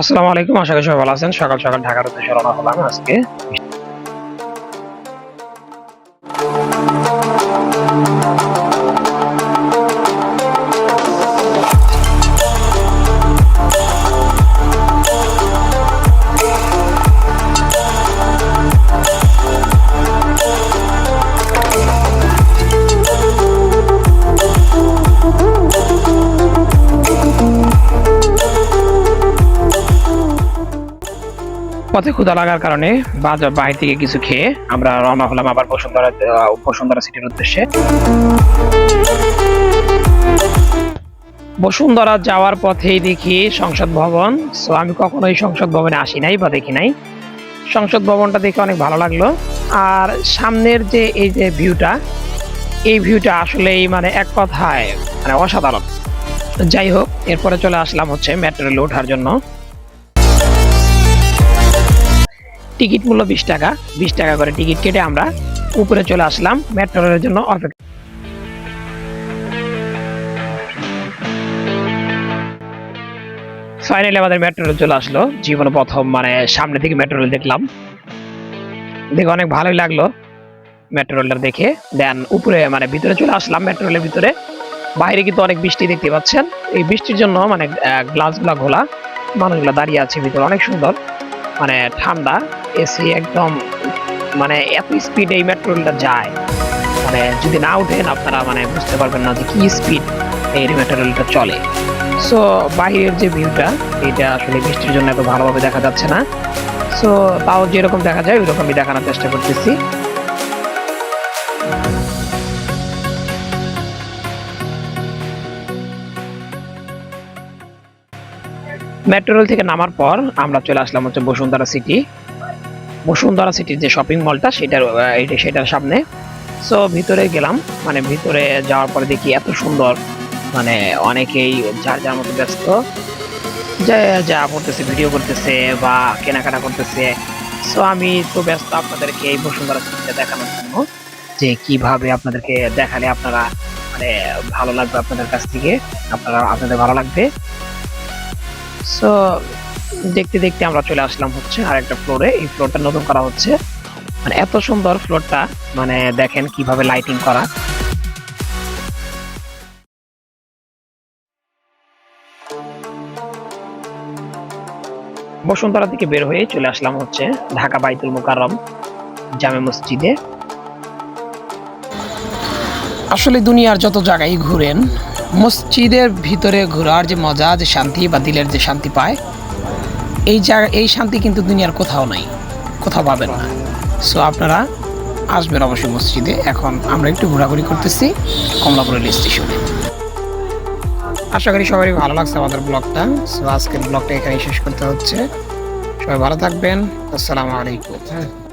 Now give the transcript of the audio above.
আসসালামু আলাইকুম আশা করি সবাই ভালো আছেন। সকাল সকাল ঢাকার উদ্দেশ্যে রওনা হলাম আজকে। পথে ক্ষুধা লাগার কারণে বাজার বাইরে থেকে কিছু খেয়ে আমরা রওনা হলাম আবার বসুন্ধরা বসুন্ধরা সিটির উদ্দেশ্যে। বসুন্ধরা যাওয়ার পথেই দেখি সংসদ ভবন। সো আমি কখনোই সংসদ ভবনে আসি নাই বা দেখি নাই। সংসদ ভবনটা দেখে অনেক ভালো লাগল। আর সামনের যে এই যে ভিউটা, এই ভিউটা আসলেই মানে এক কথায় মানে অসাধারণ। যাই হোক, এরপরে চলে আসলাম হচ্ছে মেট্রো ওঠার জন্য। টিকিট মূল্য বিশ টাকা। বিশ টাকা করে টিকিট কেটে আমরা উপরে চলে আসলাম মেট্রো জন্য অপেক্ষা। ফাইনালি আমাদের মেট্রো চলে আসলো। জীবনে প্রথম মানে সামনে থেকে মেট্রো দেখলাম। দেখে অনেক ভালোই লাগল মেট্রো রেলটা দেখে। দেন উপরে মানে ভিতরে চলে আসলাম মেট্রো রেলের ভিতরে। বাইরে কিন্তু অনেক বৃষ্টি দেখতে পাচ্ছেন। এই বৃষ্টির জন্য মানে গ্লাসগুলা ঘোলা। মানুষগুলো দাঁড়িয়ে আছে ভিতরে, অনেক সুন্দর। মানে ঠান্ডা। এসি একদম মানে এত স্পিড এই মেট্রো রেলটা যায়। মানে যদি না উঠেন আপনারা মানে বুঝতে পারবেন না যে কি স্পিড এই মেট্রো রেলটা চলে। সো বাইরের যে ভিউটা এটা আসলে বৃষ্টির জন্য এত ভালোভাবে দেখা যাচ্ছে না। সো তাও যেরকম দেখা যায় ওই রকমই দেখানোর চেষ্টা করতেছি। মেট্রো রেল থেকে নামার পর আমরা চলে আসলাম হচ্ছে বসুন্ধরা সিটি বসুন্ধরা সিটির যে শপিং মলটা সেটার সেটার সামনে। সো ভিতরে গেলাম মানে ভিতরে যাওয়ার পরে দেখি এত সুন্দর মানে অনেকেই যার যার মতো ব্যস্ত। যা যা করতেছে ভিডিও করতেছে বা কেনাকাটা করতেছে। সো আমি তো ব্যস্ত আপনাদেরকে এই বসুন্ধরা সিটিটা দেখানোর জন্য, যে কীভাবে আপনাদেরকে দেখালে আপনারা মানে ভালো লাগবে আপনাদের কাছ থেকে, আপনারা, আপনাদের ভালো লাগবে। সো দেখতে দেখতে আমরা চলে আসলাম হচ্ছে আরেকটা ফ্লোরে এই ফ্লোরটা নতুন করা হচ্ছে। মানে এত সুন্দর ফ্লোরটা মানে দেখেন কীভাবে লাইটিং করা। বসুন্ধরা থেকে বের হয়ে চলে আসলাম হচ্ছে ঢাকা বাইতুল মোকাররম জামে মসজিদে। আসলে দুনিয়ার যত জায়গায় ঘুরেন, মসজিদের ভিতরে ঘোরার যে মজা, যে শান্তি বা দিলের যে শান্তি পায় এই জায়গা, এই শান্তি কিন্তু দুনিয়ার কোথাও নাই, কোথাও পাবেন না। সো আপনারা আসবেন অবশ্যই মসজিদে। এখন আমরা একটু ঘোরাঘুরি করতেছি কমলাপুর রেল স্টেশনে আশা করি সবারই ভালো লাগছে আমাদের ব্লগটা। সো আজকের ব্লগটা এখানেই শেষ করতে হচ্ছে। সবাই ভালো থাকবেন। আসসালামু আলাইকুম।